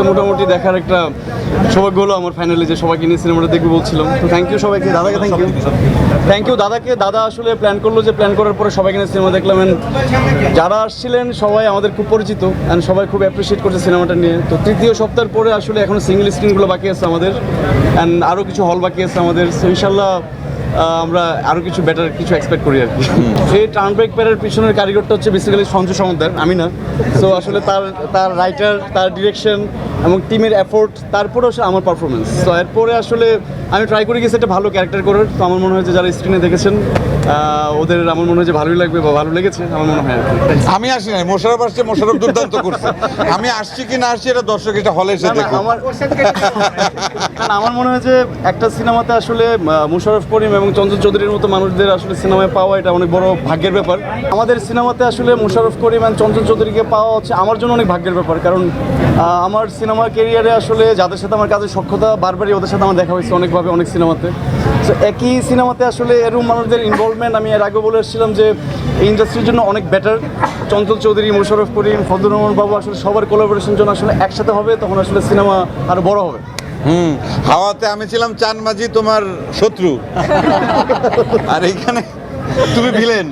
মোটামুটি দেখার একটা সৌভাগ্য হলো আমার ফাইনালি যে সবাইকে নিয়ে সিনেমাটা দেখবে বলছিলাম। তো থ্যাংক ইউ সবাইকে দাদাকে থ্যাংক ইউ থ্যাংক ইউ দাদাকে। দাদা আসলে প্ল্যান করল যে প্ল্যান করার পরে সবাইকে নিয়ে সিনেমা দেখলাম যারা আসছিলেন সবাই আমাদের খুব পরিচিত অ্যান্ড সবাই খুব অ্যাপ্রিসিয়েট করছে সিনেমাটা নিয়ে। তো তৃতীয় সপ্তাহের পরে আসলে এখনও সিঙ্গেল স্ক্রিনগুলো বাকি আছে আমাদের অ্যান্ড আরও কিছু হল বাকি আছে আমাদের। ইনশাল্লাহ আমরা আরও কিছু বেটার কিছু এক্সপেক্ট করি আর কি। এই টার্ন ব্রেক প্যারের পিছনের কারিগরটা হচ্ছে বেসিক্যালি সঞ্জু সমদ্দার আমি না। সো আসলে তার তার রাইটার তার ডিরেকশন এবং টিমের এফোর্ট তারপরে আসলে আমার পারফরমেন্স তো এরপরে আসলে আমি ট্রাই করে গেছি একটা ভালো ক্যারেক্টার করার। তো আমার মনে হয় যে যারা স্ক্রিনে দেখেছেন ওদের আমার মনে হয় যে ভালোই লাগবে বা ভালো লেগেছে আমার মনে হয় আমি আসি নাই মোশারফ আসছে মোশারফ দুর্দান্ত করছে। আমি আসছি কি না আসছি এটা দর্শক এটা হলে এসে দেখো আমার আমার মনে হয় যে একটা সিনেমাতে আসলে আহ, মুশাররফ করিম এবং চঞ্চল চৌধুরীর মতো মানুষদের আসলে সিনেমায় পাওয়া এটা অনেক বড় ভাগ্যের ব্যাপার। আমাদের সিনেমাতে আসলে মুশাররফ করিম এবং চঞ্চল চৌধুরীকে পাওয়া হচ্ছে আমার জন্য অনেক ভাগ্যের ব্যাপার, কারণ আমার সিনেমা কেরিয়ারে আসলে যাদের সাথে আমার কাজের সক্ষতা বারবারই ওদের সাথে আমার দেখা হয়েছে অনেকভাবে অনেক সিনেমাতে। তো একই সিনেমাতে আসলে এরকম মানুষদের ইনভলভমেন্ট আমি এর আগে বলে এসেছিলাম যে এই ইন্ডাস্ট্রির জন্য অনেক বেটার চঞ্চল চৌধুরী, মুশাররফ করিম, ফজলুর রহমান বাবু আসলে সবার কোলাবোরেশন জন্য আসলে একসাথে হবে, তখন আসলে সিনেমা আরও বড় হবে। হুম, হাওয়াতে আমি ছিলাম চান মাঝি, তোমার শত্রু। আর এইখানে তুমি ভিলেন।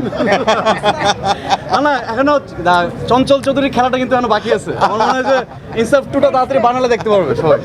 না এখনও চঞ্চল চৌধুরীর খেলাটা কিন্তু এখনও বাকি আছে। আমার মনে হয় যে ইনসাফ টুটা তাড়াতাড়ি বানালে দেখতে পারবে সবাই।